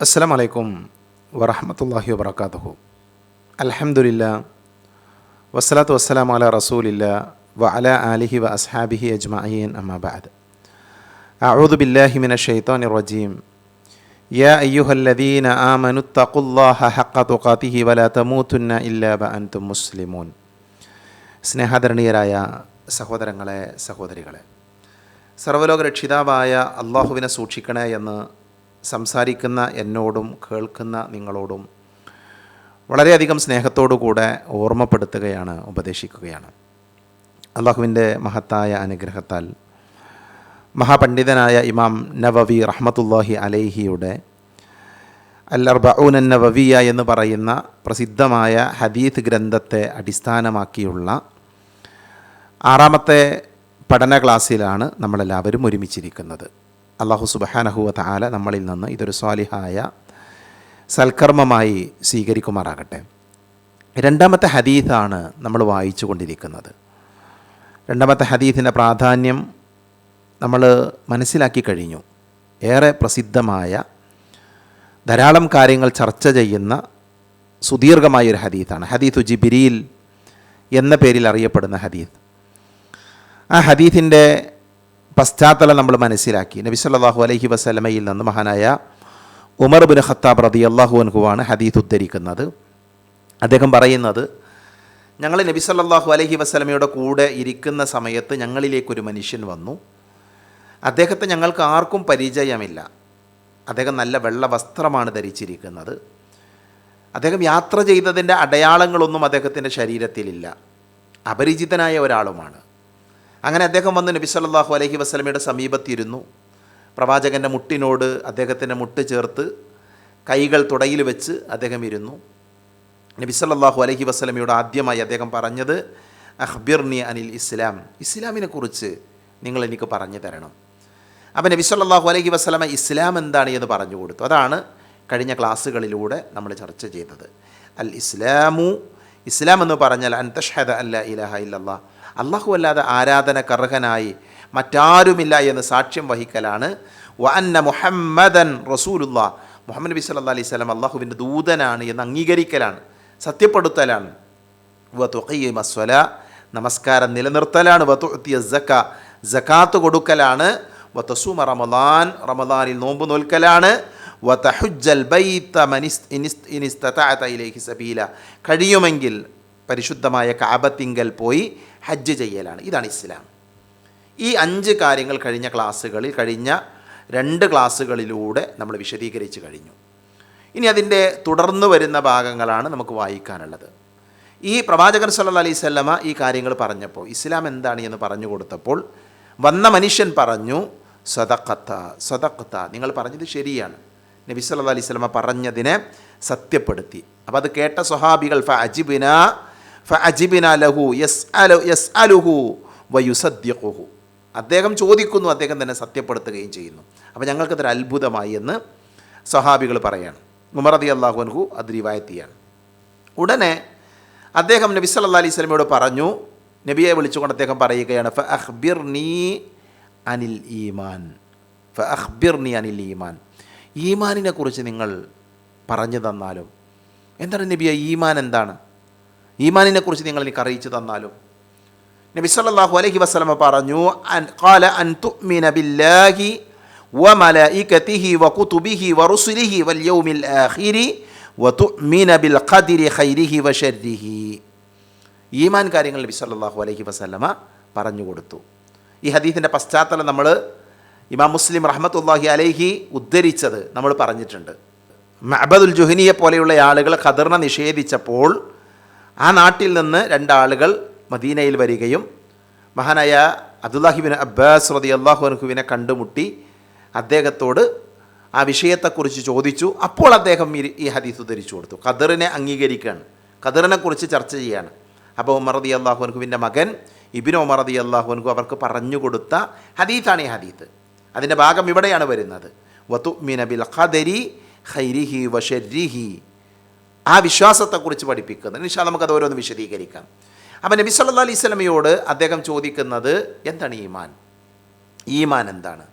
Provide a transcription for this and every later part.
അസ്സാം വലൈക്കും വറഹമത്തല്ലാഹി വബർക്കാത്തുഹു അലഹമുല്ല വസ്സലാത്തു വസ്സലാം അല റസൂലില്ല വ അല ആലിഹി വ അസ്ഹാബിഹി അജ്മഅീൻ അമ്മാബാദ് أعوذ بالله من الشيطان الرجيم يا أيها الذين آمنوا اتقوا الله حق تقاته ولا تموتن إلا وأنتم مسلمون സ്നേഹാദരണീയരായ സഹോദരങ്ങളെ സഹോദരികളെ സർവ്വലോക രക്ഷിതാവായ അള്ളാഹുവിനെ സൂക്ഷിക്കണേ എന്ന് സംസാരിക്കുന്ന എന്നോടും കേൾക്കുന്ന നിങ്ങളോടും വളരെയധികം സ്നേഹത്തോടു കൂടെ ഓർമ്മപ്പെടുത്തുകയാണ് ഉപദേശിക്കുകയാണ്. അള്ളാഹുവിന്റെ മഹത്തായ അനുഗ്രഹത്താൽ മഹാപണ്ഡിതനായ ഇമാം നവവി റഹ്മത്തുല്ലാഹി അലൈഹിയുടെ അല്ലർബഊൻ നവവിയ എന്ന് പറയുന്ന പ്രസിദ്ധമായ ഹദീത്ത് ഗ്രന്ഥത്തെ അടിസ്ഥാനമാക്കിയുള്ള ആറാമത്തെ പഠന ക്ലാസ്സിലാണ് നമ്മളെല്ലാവരും ഒരുമിച്ചിരിക്കുന്നത്. അള്ളാഹു സുബഹാനഹുവ താല നമ്മളിൽ നിന്ന് ഇതൊരു സ്വാലിഹായ സൽക്കർമ്മമായി സ്വീകരിക്കുമാറാകട്ടെ. രണ്ടാമത്തെ ഹദീസാണ് നമ്മൾ വായിച്ചു കൊണ്ടിരിക്കുന്നത് രണ്ടാമത്തെ ഹദീസിന്റെ പ്രാധാന്യം നമ്മൾ മനസ്സിലാക്കി കഴിഞ്ഞു. ഏറെ പ്രസിദ്ധമായ ധാരാളം കാര്യങ്ങൾ ചർച്ച ചെയ്യുന്ന സുദീർഘമായൊരു ഹദീത്താണ് ഹദീത്തു ജിബിരിയിൽ എന്ന പേരിൽ അറിയപ്പെടുന്ന ഹദീത്ത് ആ ഹദീത്തിന്റെ പശ്ചാത്തലം നമ്മൾ മനസ്സിലാക്കി. നബി സല്ലാഹു അലഹി വസല്ലമയിൽ നിന്ന് മഹാനായ ഉമർ ബിൻ ഖത്താബ് റതി അള്ളാഹു അൻഹുവാണ് ഹദീത്ത് ഉദ്ധരിക്കുന്നത്. അദ്ദേഹം പറയുന്നത് ഞങ്ങൾ നബി സല്ലാഹു അലഹി വസല്ലമയുടെ കൂടെ ഇരിക്കുന്ന സമയത്ത് ഞങ്ങളിലേക്കൊരു മനുഷ്യൻ വന്നു. അദ്ദേഹത്തെ ഞങ്ങൾക്ക് ആർക്കും പരിചയമില്ല. അദ്ദേഹം നല്ല വെള്ള വസ്ത്രമാണ് ധരിച്ചിരിക്കുന്നത്. അദ്ദേഹം യാത്ര ചെയ്തതിന്റെ അടയാളങ്ങളൊന്നും അദ്ദേഹത്തിന്റെ ശരീരത്തിലില്ല. അപരിചിതനായ ഒരാളുമാണ്. അങ്ങനെ അദ്ദേഹം വന്ന് നബി സല്ലാഹു അലഹി വസല്ലമയുടെ സമീപത്തിരുന്നു. പ്രവാചകന്റെ മുട്ടിനോട് അദ്ദേഹത്തിന്റെ മുട്ട് ചേർത്ത് കൈകൾ തുടയിൽ വെച്ച് അദ്ദേഹം ഇരുന്നു. നബി സല്ലാഹു അലഹി വസല്ലമയോട് ആദ്യമായി അദ്ദേഹം പറഞ്ഞത് അഹ്ബിർനി അനിൽ ഇസ്ലാം. ഇസ്ലാമിനെക്കുറിച്ച് നിങ്ങൾ എനിക്ക് പറഞ്ഞു തരണം. അപ്പം നബി സല്ലാഹു അലഹി വസ്ലമ ഇസ്ലാം എന്താണ് എന്ന് പറഞ്ഞു കൊടുത്തു. അതാണ് കഴിഞ്ഞ ക്ലാസ്സുകളിലൂടെ നമ്മൾ ചർച്ച ചെയ്തത്. അൽ ഇസ്ലാമു ഇസ്ലാം എന്ന് പറഞ്ഞാൽ അൻതഷ്ഹദ അല്ല ഇലഹ ഇല്ലല്ലാ അള്ളാഹു അല്ലാതെ ആരാധന കർഹനായി മറ്റാരുമില്ല എന്ന് സാക്ഷ്യം വഹിക്കലാണ്. വ അന്ന മുഹമ്മദൻ റസൂലുള്ള. മുഹമ്മദ് നബി സല്ലാ അലൈഹി സ്വലം അള്ളാഹുവിന്റെ ദൂതനാണ് എന്ന് അംഗീകരിക്കലാണ്. സത്യപ്പെടുത്തലാണ്. വ തുഖയ്യമസ്വല നമസ്കാരം നിലനിർത്തലാണ്. വ ജക്ക ജക്കാത്ത് കൊടുക്കലാണ്. വ തസൂമ റമദാൻ. റമദാനിൽ നോമ്പ് നോൽക്കലാണ്. വ തഹുജ്ജൽ ബൈത്ത മനിസ് ഇനിസ് ഇനിസ്തതഅത ഇലൈഹി സബീല. കഴിയുമെങ്കിൽ പരിശുദ്ധമായ കാബത്തിങ്കൽ പോയി ഹജ്ജ് ചെയ്യലാണ്. ഇതാണ് ഇസ്ലാം. ഈ അഞ്ച് കാര്യങ്ങൾ കഴിഞ്ഞ ക്ലാസ്സുകളിൽ കഴിഞ്ഞ രണ്ട് ക്ലാസ്സുകളിലൂടെ നമ്മൾ വിശദീകരിച്ച് കഴിഞ്ഞു. ഇനി അതിന്റെ തുടർന്നു വരുന്ന ഭാഗങ്ങളാണ് നമുക്ക് വായിക്കാനുള്ളത്. ഈ പ്രവാചകൻ സല്ല അലൈഹി ഈ കാര്യങ്ങൾ പറഞ്ഞപ്പോൾ ഇസ്ലാം എന്താണ് എന്ന് പറഞ്ഞു കൊടുത്തപ്പോൾ വന്ന മനുഷ്യൻ പറഞ്ഞു സദക്കത്ത സദക്കത്ത നിങ്ങൾ പറഞ്ഞത് ശരിയാണ്. നബി സല്ല അലൈഹി പറഞ്ഞതിനെ സത്യപ്പെടുത്തി. അപ്പോൾ അത് കേട്ട സ്വഹാബികൾ ഫ അജിബിന ലഹു അദ്ദേഹം ചോദിക്കുന്നു അദ്ദേഹം തന്നെ സത്യപ്പെടുത്തുകയും ചെയ്യുന്നു. അപ്പോൾ ഞങ്ങൾക്കതൊരു അത്ഭുതമായി എന്ന് സഹാബികൾ പറയാണ്. ഉമറദി അള്ളാഹുൻഹു അത് റിവായത്തിയാണ്. ഉടനെ അദ്ദേഹം നബി സല്ല അലൈഹി സ്വലമയോട് പറഞ്ഞു നബിയെ വിളിച്ചുകൊണ്ട് അദ്ദേഹം പറയുകയാണ് ഫ അഹ്ബിർ നീ അനിൽ ഈമാൻ. ഫ അഹ്ബിർ നീ അനിൽ ഈമാൻ. ഈമാനിനെ കുറിച്ച് നിങ്ങൾ പറഞ്ഞു തന്നാലും എന്താണ് നബിയ ഈമാൻ എന്താണ്? ഈമാനിനെ കുറിച്ച് നിങ്ങൾ എനിക്ക് അറിയിച്ചു തന്നാലും. നബി സല്ലല്ലാഹു അലൈഹി വസല്ലമ പറഞ്ഞു അൻ ഖാല അൻ ബില്ലാഹി ഈമാൻ കാര്യങ്ങൾ നബി സല്ലല്ലാഹു അലൈഹി വസല്ലമ പറഞ്ഞു കൊടുത്തു. ഈ ഹദീസിന്റെ പശ്ചാത്തലം നമ്മൾ ഇമാം മുസ്ലിം റഹ്മത്തുല്ലാഹി അലൈഹി ഉദ്ധരിച്ചത് നമ്മൾ പറഞ്ഞിട്ടുണ്ട്. മഅബദുൽ ജുഹനിയെ പോലെയുള്ള ആളുകൾ ഖദറിനെ നിഷേധിച്ചപ്പോൾ ആ നാട്ടിൽ നിന്ന് രണ്ടാളുകൾ മദീനയിൽ വരികയും മഹാനായ അബ്ദുല്ലാഹിബിൻ അബ്ബാസ് റതി അള്ളാഹു അൻഹുവിനെ കണ്ടുമുട്ടി അദ്ദേഹത്തോട് ആ വിഷയത്തെക്കുറിച്ച് ചോദിച്ചു. അപ്പോൾ അദ്ദേഹം ഈ ഹദീസ് ധരിച്ചു കൊടുത്തു. ഖദറിനെ അംഗീകരിക്കുകയാണ്. ഖദറിനെക്കുറിച്ച് ചർച്ച ചെയ്യുകയാണ്. അപ്പോൾ ഉമർ റതി അള്ളാഹു അൻഹുവിന്റെ മകൻ ഇബിൻ ഉമർ റതി അള്ളാഹു അൻഹു അവർക്ക് പറഞ്ഞു കൊടുത്ത ഹദീത്താണ് ഈ ഹദീത്ത് അതിന്റെ ഭാഗം ഇവിടെയാണ് വരുന്നത്. വതുമിന ബിൽ ഖദരി ഖൈരിഹി വഷരിഹി ആ വിശ്വാസത്തെക്കുറിച്ച് പഠിപ്പിക്കുന്നത് നിഷാ നമുക്കത് ഓരോന്ന് വിശദീകരിക്കാം. അപ്പം നബി സല്ലാ അലൈഹി സ്വലമയോട് അദ്ദേഹം ചോദിക്കുന്നത് എന്താണ് ഈമാൻ? ഈമാൻ എന്താണ്?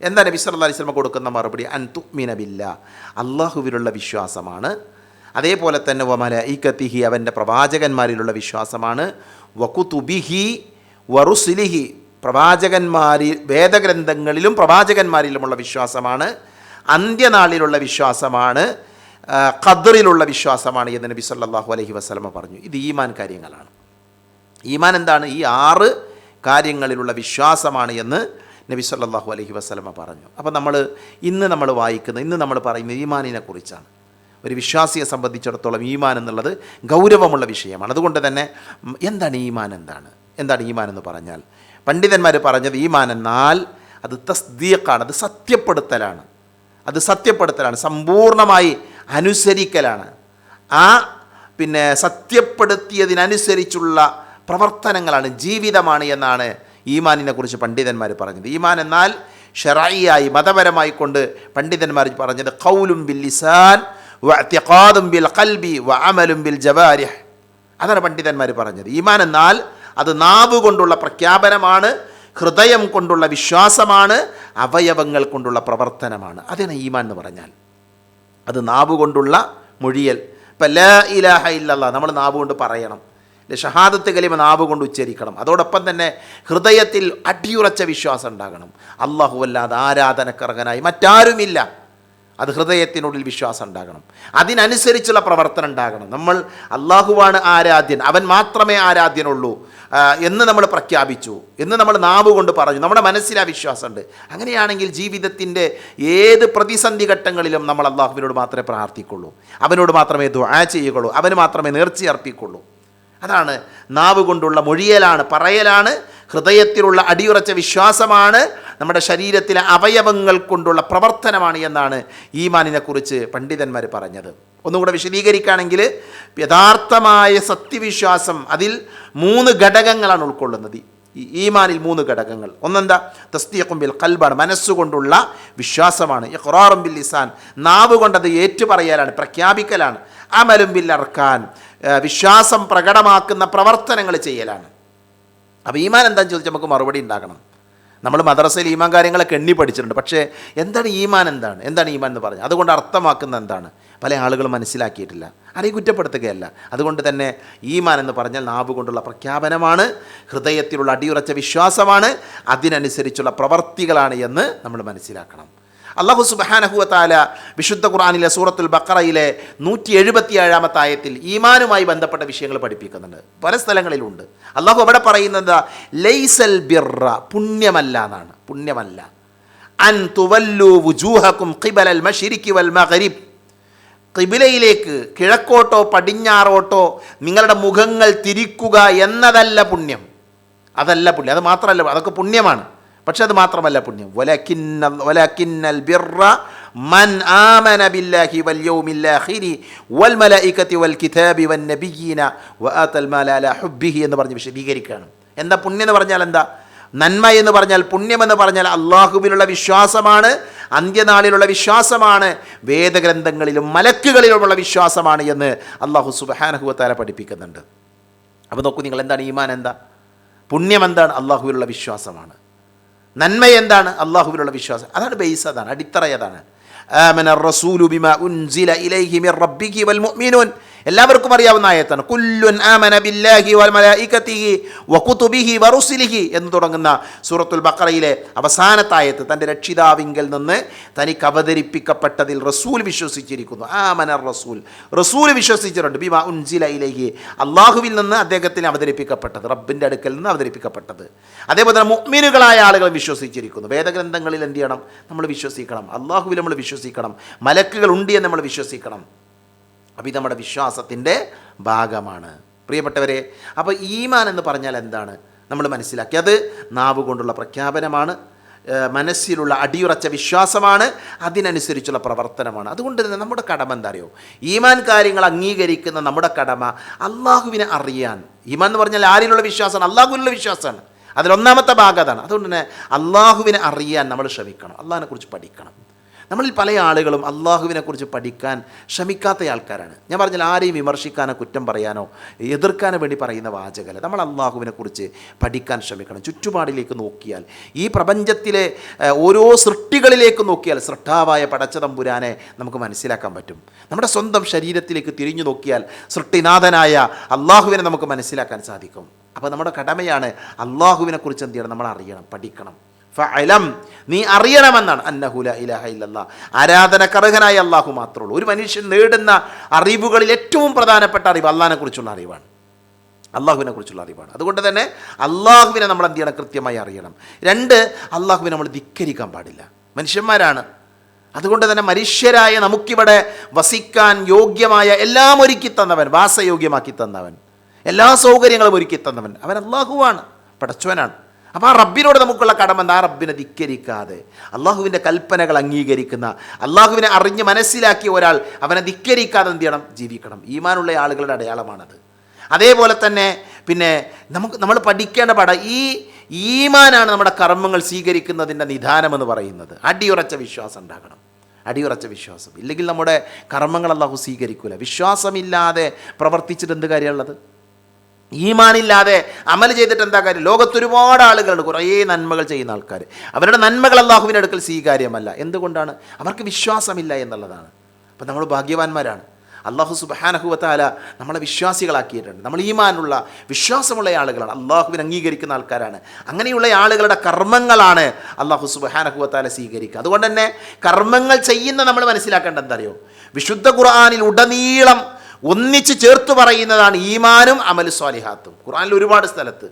എന്താ നബി സല്ലാ അലൈഹി സ്വലമ കൊടുക്കുന്ന മറുപടി? അൻ തുഅ്മിന ബില്ല അള്ളാഹുവിലുള്ള വിശ്വാസമാണ്. അതേപോലെ തന്നെ വമല വമലൈക്കത്തിഹി അവന്റെ പ്രവാചകന്മാരിലുള്ള വിശ്വാസമാണ്. വകുതുബിഹി വറുസുലിഹി പ്രവാചകന്മാരിൽ വേദഗ്രന്ഥങ്ങളിലും പ്രവാചകന്മാരിലുമുള്ള വിശ്വാസമാണ്. അന്ത്യനാളിലുള്ള വിശ്വാസമാണ്. ഖദറിലുള്ള വിശ്വാസമാണ് എന്ന് നബി സല്ലല്ലാഹു അലൈഹി വസല്ലമ പറഞ്ഞു. ഇത് ഈമാൻ കാര്യങ്ങളാണ്. ഈമാൻ എന്താണ്? ഈ ആറ് കാര്യങ്ങളിലുള്ള വിശ്വാസമാണ് എന്ന് നബി സല്ലല്ലാഹു അലൈഹി വസല്ലമ പറഞ്ഞു. അപ്പോൾ നമ്മൾ ഇന്ന് നമ്മൾ വായിക്കുന്ന ഇന്ന് നമ്മൾ പറയുന്ന ഈമാനിനെ കുറിച്ചാണ്. ഒരു വിശ്വാസിയെ സംബന്ധിച്ചിടത്തോളം ഈമാൻ എന്നുള്ളത് ഗൗരവമുള്ള വിഷയമാണ്. അതുകൊണ്ട് തന്നെ എന്താണ് ഈമാൻ എന്താണ്? എന്താണ് ഈമാൻ എന്ന് പറഞ്ഞാൽ പണ്ഡിതന്മാർ പറഞ്ഞത് ഈമാൻ എന്നാൽ അത് തസ്ദീഖാണ് അത് സത്യപ്പെടുത്തലാണ്. അത് സത്യപ്പെടുത്തലാണ്. സമ്പൂർണമായി അനുസരിക്കലാണ്. ആ പിന്നെ സത്യപ്പെടുത്തിയതിനനുസരിച്ചുള്ള പ്രവർത്തനങ്ങളാണ് ജീവിതമാണ് എന്നാണ് ഈമാനിനെ കുറിച്ച് പണ്ഡിതന്മാർ പറഞ്ഞത്. ഈമാൻ എന്നാൽ ഷെറായിയായി മതപരമായി കൊണ്ട് പണ്ഡിതന്മാർ പറഞ്ഞത് കൗലും ബിൽ ലിസാൻ വഅ്തിഖാദും ബിൽ ഖൽബി അമലും ബിൽ ജവാരിഹ്. അതാണ് പണ്ഡിതന്മാർ പറഞ്ഞത്. ഈമാൻ എന്നാൽ അത് നാവ് കൊണ്ടുള്ള പ്രഖ്യാപനമാണ് ഹൃദയം കൊണ്ടുള്ള വിശ്വാസമാണ് അവയവങ്ങൾ കൊണ്ടുള്ള പ്രവർത്തനമാണ്. അതാണ് ഈമാൻ എന്ന് പറഞ്ഞാൽ. അത് നാവ് കൊണ്ടുള്ള മൊഴിയൽ. ഇപ്പം ല ഇലാഹ ഇല്ലല്ലാ നമ്മൾ നാവ് കൊണ്ട് പറയണം ഷഹാദത്ത് കലിമ നാവ് കൊണ്ട് ഉച്ചരിക്കണം. അതോടൊപ്പം തന്നെ ഹൃദയത്തിൽ അടിയുറച്ച വിശ്വാസം ഉണ്ടാകണം. അള്ളാഹു അല്ലാതെ ആരാധനക്കർഹനായി. മറ്റാരുമില്ല. അത് ഹൃദയത്തിനുള്ളിൽ വിശ്വാസം ഉണ്ടാകണം. അതിനനുസരിച്ചുള്ള പ്രവർത്തനം ഉണ്ടാകണം. നമ്മൾ അള്ളാഹുവാണ് ആരാധ്യൻ. അവൻ മാത്രമേ ആരാധ്യനുള്ളൂ. എന്ന് നമ്മൾ പ്രഖ്യാപിച്ചു. എന്ന് നമ്മൾ നാവ് കൊണ്ട് പറഞ്ഞു. നമ്മുടെ മനസ്സിൽ ആ വിശ്വാസമുണ്ട്. അങ്ങനെയാണെങ്കിൽ ജീവിതത്തിന്റെ ഏത് പ്രതിസന്ധി ഘട്ടങ്ങളിലും നമ്മൾ അള്ളാഹുവിനോട് മാത്രമേ പ്രാർത്ഥിക്കുള്ളൂ. അവനോട് മാത്രമേ ദുആ ചെയ്യുകയുള്ളൂ. അവന് മാത്രമേ നേർച്ചയർപ്പിക്കുള്ളൂ അതാണ് നാവ് കൊണ്ടുള്ള മൊഴിയലാണ് പറയലാണ് ഹൃദയത്തിലുള്ള അടിയുറച്ച വിശ്വാസമാണ് നമ്മുടെ ശരീരത്തിലെ അവയവങ്ങൾ കൊണ്ടുള്ള പ്രവർത്തനമാണ് എന്നാണ് ഈമാനിനെക്കുറിച്ച് പണ്ഡിതന്മാർ പറഞ്ഞത്. ഒന്നുകൂടെ വിശദീകരിക്കുകയാണെങ്കിൽ യഥാർത്ഥമായ സത്യവിശ്വാസം അതിൽ മൂന്ന് ഘടകങ്ങളാണ് ഉൾക്കൊള്ളുന്നത്. ഈ ഈമാനിൽ മൂന്ന് ഘടകങ്ങൾ. ഒന്നെന്താ? തസ്തിയക്കുമ്പിൽ കൽബാണ് മനസ്സുകൊണ്ടുള്ള വിശ്വാസമാണ്. ഇഖ്റാറും ബിൽ ലിസാൻ. നാവ് കൊണ്ടത് ഏറ്റുപറയലാണ് പ്രഖ്യാപിക്കലാണ്. അമലും ബിൽ അർക്കാൻ. വിശ്വാസം പ്രകടമാക്കുന്ന പ്രവർത്തനങ്ങൾ ചെയ്യലാണ്. അപ്പോൾ ഈമാൻ എന്താണെന്ന് ചോദിച്ചാൽ നമുക്ക് മറുപടി ഉണ്ടാക്കണം നമ്മൾ മദ്രസയിൽ ഈമാൻ കാര്യങ്ങളൊക്കെ എണ്ണി പഠിച്ചിട്ടുണ്ട്. പക്ഷേ എന്താണ് ഈമാൻ എന്താണ്? എന്താണ് ഈമാൻ എന്ന് പറഞ്ഞത് അതുകൊണ്ട് അർത്ഥമാക്കുന്ന എന്താണ്? പല ആളുകൾ മനസ്സിലാക്കിയിട്ടില്ല. ആരെയും കുറ്റപ്പെടുത്തുകയല്ല. അതുകൊണ്ട് തന്നെ ഈമാൻ എന്ന് പറഞ്ഞാൽ നാവ് കൊണ്ടുള്ള പ്രഖ്യാപനമാണ് ഹൃദയത്തിലുള്ള അടിയുറച്ച വിശ്വാസമാണ് അതിനനുസരിച്ചുള്ള പ്രവർത്തികളാണ് എന്ന് നമ്മൾ മനസ്സിലാക്കണം. അള്ളാഹു സുബാനഹുവത്താല വിശുദ്ധ ഖുർആാനിലെ സൂറത്തുൽ ബക്കറയിലെ നൂറ്റി എഴുപത്തി ഏഴാമത്തെ ആയത്തിൽ ഈമാനുമായി ബന്ധപ്പെട്ട വിഷയങ്ങൾ പഠിപ്പിക്കുന്നുണ്ട്. പല സ്ഥലങ്ങളിലുണ്ട്. അള്ളാഹു അവിടെ പറയുന്നത് ലൈസൽ ബിറ പുണ്യമല്ല എന്നാണ്. പുണ്യമല്ല. അൻ തുവല്ലു വുജൂഹക്കും ഖിബലൽ മഷിരിക്കി വൽ മഗ്രിബ്. കിബിലയിലേക്ക് കിഴക്കോട്ടോ പടിഞ്ഞാറോട്ടോ നിങ്ങളുടെ മുഖങ്ങൾ തിരിക്കുക എന്നതല്ല പുണ്യം. അതല്ല പുണ്യം. അത് മാത്രമല്ല അതൊക്കെ പുണ്യമാണ്. പക്ഷെ അത് മാത്രമല്ല പുണ്യം. എന്ന് പറഞ്ഞ് വിശദീകരിക്കുകയാണ്. എന്താ പുണ്യം എന്ന് പറഞ്ഞാൽ എന്താ? നന്മ എന്ന് പറഞ്ഞാൽ പുണ്യമെന്ന് പറഞ്ഞാൽ അള്ളാഹുവിലുള്ള വിശ്വാസമാണ് അന്ത്യനാളിലുള്ള വിശ്വാസമാണ് വേദഗ്രന്ഥങ്ങളിലും മലക്കുകളിലുമുള്ള വിശ്വാസമാണ് എന്ന് അള്ളാഹു സുബഹാനഹുവത്താര പഠിപ്പിക്കുന്നുണ്ട്. അപ്പോൾ നോക്കൂ നിങ്ങൾ എന്താണ് ഈമാൻ എന്താ? പുണ്യം എന്താണ്? അള്ളാഹുവിലുള്ള വിശ്വാസമാണ്. നന്മ എന്താണ് അള്ളാഹുവിലുള്ള വിശ്വാസം. അതാണ് ബേസ് അതാണ് അടിത്തറ അതാണ് ആമന ഉൻസില ഇലൈഹി വൽ മുഅ്മിനൂൻ. എല്ലാവർക്കും അറിയാവുന്ന ആയത്താണ്. കുല്ലുൻ ആമന ബില്ലാഹി വൽ മലായികത്തിഹി വകുതുബിഹി വറുസിലിഹി എന്ന് തുടങ്ങുന്ന സൂറത്തുൽ ബഖറയിലെ അവസാനത്തെ ആയത്ത് തന്റെ രക്ഷിതാവിങ്കൽ നിന്ന് തനിക്ക് അവതരിപ്പിക്കപ്പെട്ടതിൽ റസൂൽ വിശ്വസിച്ചിരിക്കുന്നു. ആമന റസൂൽ റസൂൽ വിശ്വസിച്ചിട്ടുണ്ട്. ബിമാ ഉൻസില ഇലഹി അള്ളാഹുവിൽ നിന്ന് അദ്ദേഹത്തിന് അവതരിപ്പിക്കപ്പെട്ടത് റബ്ബിന്റെ അടുക്കൽ നിന്ന് അവതരിപ്പിക്കപ്പെട്ടത്. അതേപോലെ തന്നെ മുഅ്മിനുകളായ ആളുകൾ വിശ്വസിച്ചിരിക്കുന്നു. വേദഗ്രന്ഥങ്ങളിൽ എന്ത് ചെയ്യണം? നമ്മൾ വിശ്വസിക്കണം. അള്ളാഹുവിൽ നമ്മൾ വിശ്വസിക്കണം. മലക്കുകൾ ഉണ്ട് എന്ന് നമ്മൾ വിശ്വസിക്കണം. അപ്പോൾ ഇത് നമ്മുടെ വിശ്വാസത്തിന്റെ ഭാഗമാണ്. പ്രിയപ്പെട്ടവരെ അപ്പോൾ ഈമാൻ എന്ന് പറഞ്ഞാൽ എന്താണ്? നമ്മൾ മനസ്സിലാക്കി. അത് നാവ് കൊണ്ടുള്ള പ്രഖ്യാപനമാണ് മനസ്സിലുള്ള അടിയുറച്ച വിശ്വാസമാണ് അതിനനുസരിച്ചുള്ള പ്രവർത്തനമാണ്. അതുകൊണ്ട് തന്നെ നമ്മുടെ കടമ എന്താ അറിയോ? ഈമാൻ കാര്യങ്ങൾ അംഗീകരിക്കുന്ന നമ്മുടെ കടമ അള്ളാഹുവിനെ അറിയാൻ. ഈമാൻ എന്ന് പറഞ്ഞാൽ ആരിലുള്ള വിശ്വാസമാണ്? അള്ളാഹുവിനുള്ള വിശ്വാസമാണ്. അതിലൊന്നാമത്തെ ഭാഗം അതുകൊണ്ട് തന്നെ അള്ളാഹുവിനെ അറിയാൻ നമ്മൾ ശ്രമിക്കണം. അള്ളാഹിനെ കുറിച്ച് പഠിക്കണം. നമ്മളിൽ പല ആളുകളും അള്ളാഹുവിനെക്കുറിച്ച് പഠിക്കാൻ ശ്രമിക്കാത്ത ആൾക്കാരാണ്. ഞാൻ പറഞ്ഞാൽ ആരെയും വിമർശിക്കാനോ കുറ്റം പറയാനോ എതിർക്കാനോ വേണ്ടി പറയുന്ന വാചകല്ല. നമ്മൾ അള്ളാഹുവിനെക്കുറിച്ച് പഠിക്കാൻ ശ്രമിക്കണം. ചുറ്റുപാടിലേക്ക് നോക്കിയാൽ ഈ പ്രപഞ്ചത്തിലെ ഓരോ സൃഷ്ടികളിലേക്ക് നോക്കിയാൽ സൃഷ്ടാവായ പടച്ച തമ്പുരാനെ നമുക്ക് മനസ്സിലാക്കാൻ പറ്റും. നമ്മുടെ സ്വന്തം ശരീരത്തിലേക്ക് തിരിഞ്ഞു നോക്കിയാൽ സൃഷ്ടിനാഥനായ അള്ളാഹുവിനെ നമുക്ക് മനസ്സിലാക്കാൻ സാധിക്കും. അപ്പോൾ നമ്മുടെ കടമയാണ് അള്ളാഹുവിനെക്കുറിച്ച് എന്ത് ചെയ്യണം? നമ്മൾ അറിയണം പഠിക്കണം. ഫഅലം. നീ അറിയണമെന്നാണ്. അന്നഹുല ഇലാഹ ഇല്ലല്ല. ആരാധനക്കർഹനായ അള്ളാഹു മാത്രമേ ഉള്ളൂ. ഒരു മനുഷ്യൻ നേടുന്ന അറിവുകളിൽ ഏറ്റവും പ്രധാനപ്പെട്ട അറിവ് അള്ളാഹിനെ കുറിച്ചുള്ള അറിവാണ്. അള്ളാഹുവിനെ കുറിച്ചുള്ള അറിവാണ്. അതുകൊണ്ട് തന്നെ അള്ളാഹുവിനെ നമ്മൾ എന്ത് ചെയ്യണം? കൃത്യമായി അറിയണം. രണ്ട് അള്ളാഹുവിനെ നമ്മൾ ധിക്കരിക്കാൻ പാടില്ല. മനുഷ്യന്മാരാണ്. അതുകൊണ്ട് തന്നെ മനുഷ്യരായ നമുക്കിവിടെ വസിക്കാൻ യോഗ്യമായ എല്ലാം ഒരുക്കി തന്നവൻ വാസയോഗ്യമാക്കി തന്നവൻ എല്ലാ സൗകര്യങ്ങളും ഒരുക്കി തന്നവൻ അവൻ അള്ളാഹുവാണ് പടച്ചവനാണ്. അപ്പോൾ ആ റബ്ബിനോട് നമുക്കുള്ള കടമ എന്താ? റബ്ബിനെ ധിക്കരിക്കാതെ. അള്ളാഹുവിന്റെ കൽപ്പനകൾ അംഗീകരിക്കുന്ന അള്ളാഹുവിനെ അറിഞ്ഞ് മനസ്സിലാക്കിയ ഒരാൾ അവനെ ധിക്കരിക്കാതെ എന്ത് ചെയ്യണം? ജീവിക്കണം. ഈമാനുള്ള ആളുകളുടെ അടയാളമാണത്. അതേപോലെ തന്നെ പിന്നെ നമുക്ക് നമ്മൾ പഠിക്കേണ്ട പാഠം ഈ ഈമാനാണ് നമ്മുടെ കർമ്മങ്ങൾ സ്വീകരിക്കുന്നതിന്റെ നിധാനമെന്ന് പറയുന്നത്. അടിയുറച്ച വിശ്വാസം ഉണ്ടാകണം. അടിയുറച്ച വിശ്വാസം. ഇല്ലെങ്കിൽ നമ്മുടെ കർമ്മങ്ങൾ അള്ളാഹു സ്വീകരിക്കില്ല വിശ്വാസമില്ലാതെ പ്രവർത്തിച്ചിട്ട് എന്ത് കാര്യമുള്ളത് ഈമാനില്ലാതെ അമൽ ചെയ്തിട്ട് എന്താ കാര്യം? ലോകത്തൊരുപാട് ആളുകളുണ്ട്. കുറേ നന്മകൾ ചെയ്യുന്ന ആൾക്കാർ അവരുടെ നന്മകൾ അള്ളാഹുവിന്റെ അടുക്കൽ സ്വീകാര്യമല്ല. എന്തുകൊണ്ടാണ്? അവർക്ക് വിശ്വാസമില്ല എന്നുള്ളതാണ്. അപ്പം നമ്മൾ ഭാഗ്യവാന്മാരാണ്. അള്ളാഹു സുബാനഹുവത്താല നമ്മളെ വിശ്വാസികളാക്കിയിട്ടുണ്ട്. നമ്മൾ ഈമാനുള്ള വിശ്വാസമുള്ള ആളുകളാണ്. അള്ളാഹുവിനെ അംഗീകരിക്കുന്ന ആൾക്കാരാണ്. അങ്ങനെയുള്ള ആളുകളുടെ കർമ്മങ്ങളാണ് അള്ളാഹു സുബാനഹുവത്താല സ്വീകരിക്കുക. അതുകൊണ്ട് തന്നെ കർമ്മങ്ങൾ ചെയ്യുന്ന നമ്മൾ മനസ്സിലാക്കേണ്ടത് എന്തറിയോ വിശുദ്ധ ഖുർആാനിൽ ഉടനീളം ഒന്നിച്ച് ചേർത്ത് പറയുന്നതാണ് ഈമാനും അമലു സ്വാലിഹാത്തും. ഖുർആനിൽ ഒരുപാട് സ്ഥലത്ത്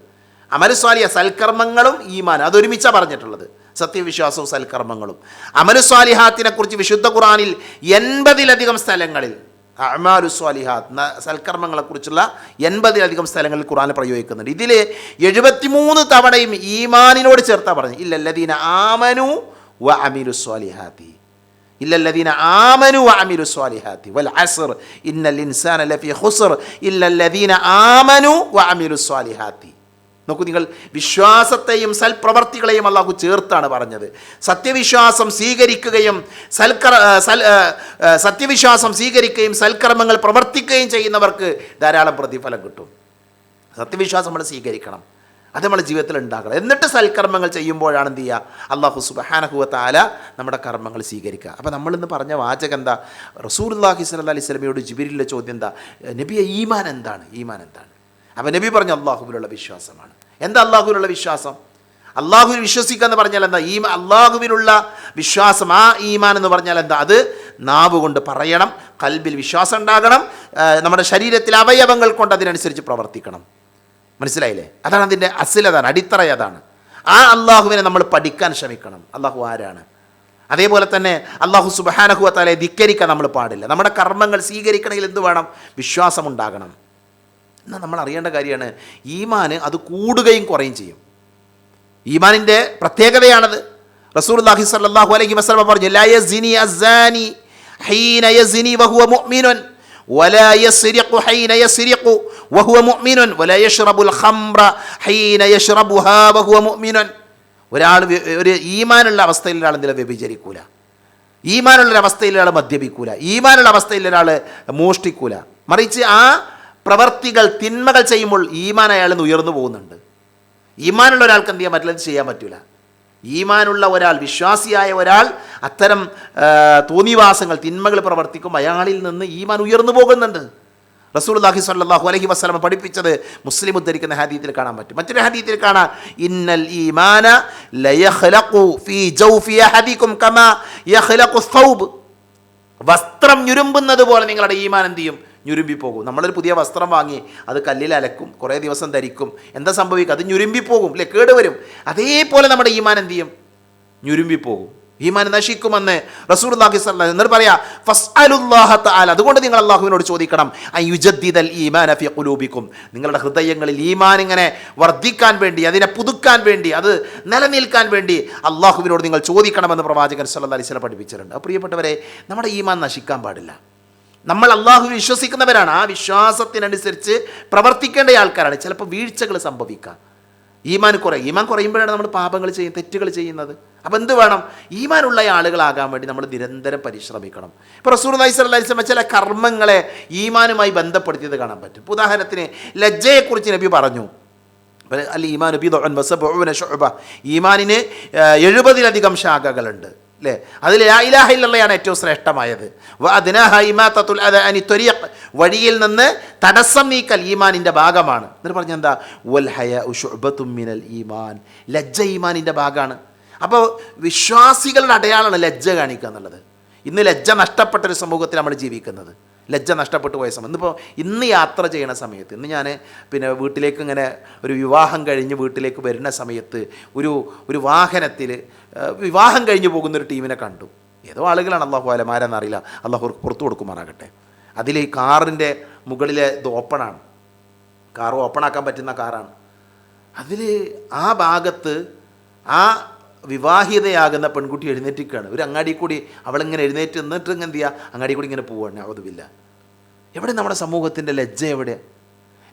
അമലു സ്വാലിയ സൽക്കർമ്മങ്ങളും ഈമാനും അതൊരുമിച്ചാണ് പറഞ്ഞിട്ടുള്ളത്. സത്യവിശ്വാസവും സൽക്കർമ്മങ്ങളും. അമലു സ്വാലിഹാത്തിനെ കുറിച്ച് വിശുദ്ധ ഖുറാനിൽ എൺപതിലധികം സ്ഥലങ്ങളിൽ അമാലു സ്വാലിഹാത്ത് ന- സൽക്കർമ്മങ്ങളെക്കുറിച്ചുള്ള എൺപതിലധികം സ്ഥലങ്ങളിൽ ഖുറാൻ പ്രയോഗിക്കുന്നുണ്ട്. ഇതിൽ എഴുപത്തിമൂന്ന് തവണയും ഈമാനിനോട് ചേർത്താ പറഞ്ഞു ഇല്ലല്ലദീന ആമനു വ അമീലു സ്വാലിഹാത്തി. إلا الذين آمنوا وعملوا الصالحات والعصر إن الإنسان لفي خسر إلا الذين آمنوا وعملوا الصالحات നോക്കൂ നിങ്ങൾ വിശ്വാസത്തെയും സൽപ്രവർത്തികളെയും അള്ളാഹു ചേർത്താണ് പറഞ്ഞത് സത്യവിശ്വാസം സ്വീകരിക്കുകയും സൽക്കർ ആ, സൽ ആ, ആ, സത്യവിശ്വാസം സ്വീകരിക്കുകയും സൽക്കർമ്മങ്ങൾ പ്രവർത്തിക്കുകയും ചെയ്യുന്നവർക്ക് ധാരാളം പ്രതിഫലം കിട്ടും സത്യവിശ്വാസം നമ്മൾ സ്വീകരിക്കണം അത് നമ്മുടെ ജീവിതത്തിൽ ഉണ്ടാക്കണം എന്നിട്ട് സൽക്കർമ്മങ്ങൾ ചെയ്യുമ്പോഴാണ് എന്ത് ചെയ്യുക? അള്ളാഹു സുബഹാനഹുവത്താല നമ്മുടെ കർമ്മങ്ങൾ സ്വീകരിക്കുക. അപ്പോൾ നമ്മളിന്ന് പറഞ്ഞ വാചകം എന്താ? റസൂർല്ലാഹി സ്വല്ലാ അലൈഹി സ്വലമിയോട് ജിബിരിലെ ചോദ്യം എന്താ? നബിയെ ഈമാൻ എന്താണ്? ഈമാൻ എന്താണ്? അപ്പോൾ നബി പറഞ്ഞു അള്ളാഹുവിലുള്ള വിശ്വാസമാണ്. എന്താ അള്ളാഹുവിലുള്ള വിശ്വാസം? അള്ളാഹുവിൽ വിശ്വസിക്കുക എന്ന് പറഞ്ഞാൽ എന്താ? ഈ അള്ളാഹുവിലുള്ള വിശ്വാസം ആ ഈമാൻ എന്ന് പറഞ്ഞാൽ എന്താ? അത് നാവ് കൊണ്ട് പറയണം കൽബിൽ വിശ്വാസം ഉണ്ടാകണം നമ്മുടെ ശരീരത്തിലെ അവയവങ്ങൾ കൊണ്ട് അതിനനുസരിച്ച് പ്രവർത്തിക്കണം. മനസ്സിലായില്ലേ? അതാണ് അതിന്റെ അസിലതാണ് അടിത്തറ അതാണ്. ആ അള്ളാഹുവിനെ നമ്മൾ പഠിക്കാൻ ശ്രമിക്കണം. അള്ളാഹു ആരാണ്? അതേപോലെ തന്നെ അള്ളാഹു സുബഹാനഹുവത്താലെ ധിക്കരിക്കാൻ നമ്മൾ പാടില്ല. നമ്മുടെ കർമ്മങ്ങൾ സ്വീകരിക്കണമെങ്കിൽ എന്ത് വേണം? വിശ്വാസം ഉണ്ടാകണം. എന്നാൽ നമ്മൾ അറിയേണ്ട കാര്യമാണ് ഈമാൻ അത് കൂടുകയും കുറയും ചെയ്യും. ഈമാനിന്റെ പ്രത്യേകതയാണത്. റസൂർ അള്ളാഹി സല്ലാഹു അലൈഹി വസല്ലം പറഞ്ഞു ലാ യസിനി അസ്സാനി ഹീന യസിനി വഹുവ മുഅ്മിനുൻ ولا يسرق حين يسرق وهو مؤمن ولا يشرب الخمر حين يشربها وهو مؤمن ഒരാൾ വ്യ- ഒരു ഈമാനുള്ള അവസ്ഥയിൽ ഒരാൾ എന്തിലും വ്യഭിചരിക്കൂല ഈമാനുള്ള അവസ്ഥയിൽ ഒരാൾ മദ്യപിക്കൂല ഈമാനുള്ള അവസ്ഥയിൽ ഒരാൾ മോഷ്ടിക്കൂല മറിച്ച് ആ പ്രവർത്തികൾ തിന്മകൾ ചെയ്യുമ്പോൾ ഈമാൻ അയാളിൽ നിന്ന് ഉയർന്നു പോകുന്നുണ്ട് ഈമാനുള്ള ഒരാൾക്ക് എന്ത് ചെയ്യാൻ പറ്റില്ല ഇത് ചെയ്യാൻ പറ്റില്ല ഈമാനുള്ള ഒരാൾ വിശ്വാസിയായ ഒരാൾ അത്തരം തോന്നിവാസങ്ങൾ തിന്മകൾ പ്രവർത്തിക്കും അയാളിൽ നിന്ന് ഈമാൻ ഉയർന്നു പോകുന്നുണ്ട്. റസൂൽ അള്ളാഹി സ്വല്ലല്ലാഹു അലഹി വസ്ലമ പഠിപ്പിച്ചത് മുസ്ലിം ഉദ്ധരിക്കുന്ന ഹദീത്തിൽ കാണാൻ പറ്റും. മറ്റൊരു ഹദീത്തിൽ കാണാം ഇന്നൽ ഈമാന വസ്ത്രം ഞുരുമ്പുന്നത് പോലെ നിങ്ങളുടെ ഈമാൻ എന്ത് ചെയ്യും? ഞുരുമ്പിപ്പോകും. നമ്മളൊരു പുതിയ വസ്ത്രം വാങ്ങി അത് കല്ലിൽ അലക്കും കുറേ ദിവസം ധരിക്കും. എന്താ സംഭവിക്കുക? അത് ഞുരുമ്പിപ്പോകും. അല്ലേ കേടുവരും അതേപോലെ നമ്മുടെ ഈമാൻ എന്ത് ചെയ്യും? ഞുരുമ്പിപ്പോകും. ഈമാൻ നശിക്കുമെന്ന് റസൂൽ എന്നിട്ട് പറയാ അതുകൊണ്ട് നിങ്ങൾ അള്ളാഹുവിനോട് ചോദിക്കണം യുജദ്ദിദൽ ഈമാന അഫി ഖുലൂബിക്കും നിങ്ങളുടെ ഹൃദയങ്ങളിൽ ഈമാൻ ഇങ്ങനെ വർദ്ധിക്കാൻ വേണ്ടി അതിനെ പുതുക്കാൻ വേണ്ടി അത് നിലനിൽക്കാൻ വേണ്ടി അള്ളാഹുവിനോട് നിങ്ങൾ ചോദിക്കണമെന്ന് പ്രവാചകൻ സല്ലാ അലൈഹി പഠിപ്പിച്ചിട്ടുണ്ട്. പ്രിയപ്പെട്ടവരെ നമ്മുടെ ഈമാൻ നശിക്കാൻ പാടില്ല. നമ്മൾ അള്ളാഹു വിശ്വസിക്കുന്നവരാണ്. ആ വിശ്വാസത്തിനനുസരിച്ച് പ്രവർത്തിക്കേണ്ട ആൾക്കാരാണ്. ചിലപ്പോൾ വീഴ്ചകൾ സംഭവിക്കാം. ഈമാൻ കുറയും ഈമാൻ കുറയുമ്പോഴാണ് നമ്മൾ പാപങ്ങൾ ചെയ്യുന്നത് തെറ്റുകൾ ചെയ്യുന്നത്. അപ്പോൾ എന്ത് വേണം? ഈമാനുള്ള ആളുകളാകാൻ വേണ്ടി നമ്മൾ നിരന്തരം പരിശ്രമിക്കണം. ഇപ്പോൾ റസൂർ വസല്ലം ചില കർമ്മങ്ങളെ ഈമാനുമായി ബന്ധപ്പെടുത്തിയത് കാണാൻ പറ്റും. ഉദാഹരണത്തിന് ലജ്ജയെക്കുറിച്ച് നബി പറഞ്ഞു. അല്ല ഈമാൻ ഈമാനിന് എഴുപതിലധികം ശാഖകളുണ്ട്. അല്ലേ അതിൽ ലാ ഇലാഹ ഏറ്റവും ശ്രേഷ്ഠമായത് ഇമാത്തുൽ അത് അനി ത്വരീഖ്. വഴിയിൽ നിന്ന് തടസ്സം നീക്കൽ ഈമാനിന്റെ ഭാഗമാണ്. എന്നിട്ട് പറഞ്ഞ എന്താ? വൽ ഹയ ഉഷുബത്തുമ്മിനൽ മിനൽ ഈമാൻ. ലജ്ജ ഈമാനിന്റെ ഭാഗമാണ് അപ്പോൾ വിശ്വാസികളുടെ അടയാളമാണ് ലജ്ജ കാണിക്കുക എന്നുള്ളത്. ഇന്ന് ലജ്ജ നഷ്ടപ്പെട്ടൊരു സമൂഹത്തിൽ നമ്മൾ ജീവിക്കുന്നത്. ലജ്ജ നഷ്ടപ്പെട്ടു പോയ സമയം. ഇന്നിപ്പോൾ ഇന്ന് യാത്ര ചെയ്യണ സമയത്ത് ഇന്ന് ഞാൻ പിന്നെ വീട്ടിലേക്ക് ഇങ്ങനെ ഒരു വിവാഹം കഴിഞ്ഞ് വീട്ടിലേക്ക് വരുന്ന സമയത്ത് ഒരു ഒരു വാഹനത്തിൽ വിവാഹം കഴിഞ്ഞ് പോകുന്ന ഒരു ടീമിനെ കണ്ടു. ഏതോ ആളുകളാണ് അള്ളാഹു അലമാരെന്നറിയില്ല അള്ളാഹു പുറത്തു കൊടുക്കുമാറാകട്ടെ. അതിൽ ഈ കാറിന്റെ മുകളിലെ ഇത് ഓപ്പണാണ്. കാർ ഓപ്പണാക്കാൻ പറ്റുന്ന കാറാണ്. അതിൽ ആ ഭാഗത്ത് ആ വിവാഹിതയാകുന്ന പെൺകുട്ടി എഴുന്നേറ്റിക്കാണ് ഒരു അങ്ങാടി കൂടി അവളിങ്ങനെ എഴുന്നേറ്റ് നിന്നിട്ട് എന്ത് ചെയ്യുക അങ്ങാടി കൂടി ഇങ്ങനെ പോവുകയാണ് അതുമില്ല എവിടെ നമ്മുടെ സമൂഹത്തിന്റെ ലജ്ജ എവിടെ?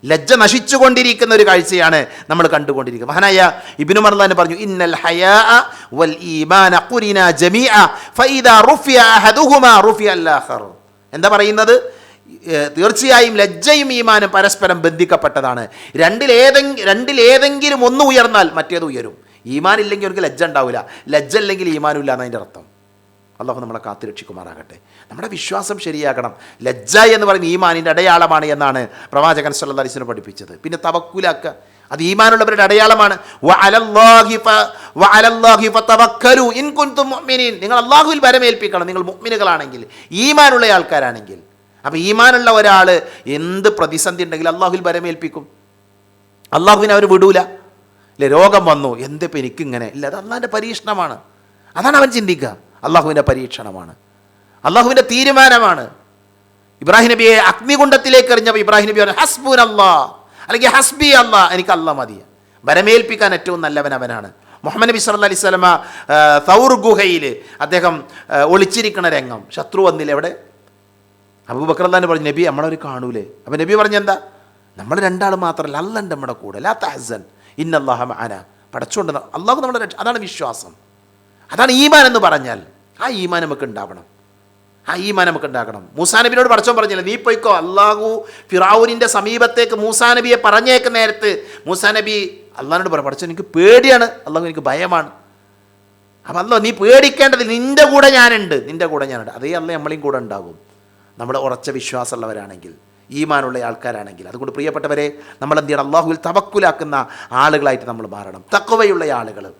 ലജ്ജ നശിച്ചുകൊണ്ടിരിക്കുന്ന ഒരു കാഴ്ചയാണ് നമ്മൾ കണ്ടുകൊണ്ടിരിക്കുന്നത്. മഹാനായ ഇബിനു മർലാൻ പറഞ്ഞു ഇന്നൽ വൽ ഈമാന ജമീഅ റുഫിയ അഹദുഹുമ റുഫിയ എന്താ പറയുന്നത്? തീർച്ചയായും ലജ്ജയും ഈമാനും പരസ്പരം ബന്ധിക്കപ്പെട്ടതാണ്. രണ്ടിലേതെങ്കിലും രണ്ടിലേതെങ്കിലും ഒന്ന് ഉയർന്നാൽ മറ്റേത് ഉയരും. ഈമാൻ ഇല്ലെങ്കിൽ അവർക്ക് ലജ്ജ ഉണ്ടാവില്ല. ലജ്ജ ഇല്ലെങ്കിൽ ഈമാനും ഇല്ല എന്നതിന്റെ അർത്ഥം. അള്ളാഹു നമ്മളെ കാത്തുരക്ഷിക്കുമാറാകട്ടെ നമ്മുടെ വിശ്വാസം ശരിയാക്കണം ലജ്ജ എന്ന് പറയുന്ന ഈമാനിന്റെ അടയാളമാണ് എന്നാണ് പ്രവാചകൻ സല്ലാ വസല്ലം പഠിപ്പിച്ചത്. പിന്നെ തവക്കുലാക്കുക. അത് ഈമാനുള്ളവരുടെ അടയാളമാണ്. നിങ്ങൾ അള്ളാഹുവിൽ വരമേൽപ്പിക്കണം. നിങ്ങൾ മുഗ്മിനുകളാണെങ്കിൽ ഈമാനുള്ള ആൾക്കാരാണെങ്കിൽ. അപ്പോൾ ഈമാനുള്ള ഒരാൾ എന്ത് പ്രതിസന്ധി ഉണ്ടെങ്കിലും അള്ളാഹുവിൽ വരമേൽപ്പിക്കും. അള്ളാഹുവിനെ അവർ വിടൂല. ഇല്ലേ രോഗം വന്നു. എന്തിപ്പോൾ എനിക്കിങ്ങനെ? ഇല്ല അത് അള്ളാഹിന്റെ പരീക്ഷണമാണ്. അതാണ് അവൻ ചിന്തിക്കുക. അള്ളാഹുവിന്റെ പരീക്ഷണമാണ്. അള്ളാഹുവിന്റെ തീരുമാനമാണ്. ഇബ്രാഹിം നബിയെ അഗ്നികുണ്ഡത്തിലേക്ക് എറിഞ്ഞപ്പോൾ ഇബ്രാഹിം നബി പറഞ്ഞു ഹസ്ബുൻ അള്ളാ അല്ലെങ്കിൽ ഹസ്ബി അള്ളാ എനിക്ക് അല്ല മതി വരമേൽപ്പിക്കാൻ ഏറ്റവും നല്ലവൻ അവനാണ്. മുഹമ്മദ് നബി സല്ല അലൈഹി സ്വലമ തൗർ ഗുഹയിൽ അദ്ദേഹം ഒളിച്ചിരിക്കണ രംഗം. ശത്രു വന്നില്ല എവിടെ അബൂബക്കർ അള്ളഹാൻ പറഞ്ഞു നബി നമ്മളവർ കാണൂലേ. അപ്പം നബി പറഞ്ഞെന്താ? നമ്മൾ രണ്ടാൾ മാത്രമല്ല അല്ലണ്ട് നമ്മുടെ കൂടെ ലാ തഹസൻ. ഇന്നല്ലാഹ പടച്ചുകൊണ്ട് പഠിച്ചുകൊണ്ട് അള്ളാഹു നമ്മുടെ രക്ഷ അതാണ് വിശ്വാസം. അതാണ് ഈമാൻ എന്ന് പറഞ്ഞാൽ ആ ഈമാൻ നമുക്ക് ഉണ്ടാവണം. ആ ഈമാൻ നമുക്ക് ഉണ്ടാക്കണം മൂസാ നബിനോട് പടച്ചോൻ പറഞ്ഞില്ല നീ പോയിക്കോ അള്ളാഹു ഫിറാവുനിന്റെ സമീപത്തേക്ക് മൂസാ നബിയെ പറഞ്ഞേക്ക് നേരത്ത്. മൂസാ നബി അള്ളഹാനോട് പറ പഠിച്ചു എനിക്ക് പേടിയാണ്. അള്ളാഹു എനിക്ക് ഭയമാണ്. അപ്പം അല്ലോ നീ പേടിക്കേണ്ടത് നിന്റെ കൂടെ ഞാനുണ്ട്. നിന്റെ കൂടെ ഞാനുണ്ട്. അതേ അല്ല നമ്മളെയും കൂടെ ഉണ്ടാകും. നമ്മൾ ഉറച്ച വിശ്വാസമുള്ളവരാണെങ്കിൽ. ഈമാനുള്ള ആൾക്കാരാണെങ്കിൽ. അതുകൊണ്ട് പ്രിയപ്പെട്ടവരെ നമ്മൾ എന്ത് ചെയ്യണം അള്ളാഹുവിൽ തവക്കുലാക്കുന്ന ആളുകളായിട്ട് നമ്മൾ മാറണം. തക്കവയുള്ള ആളുകൾ.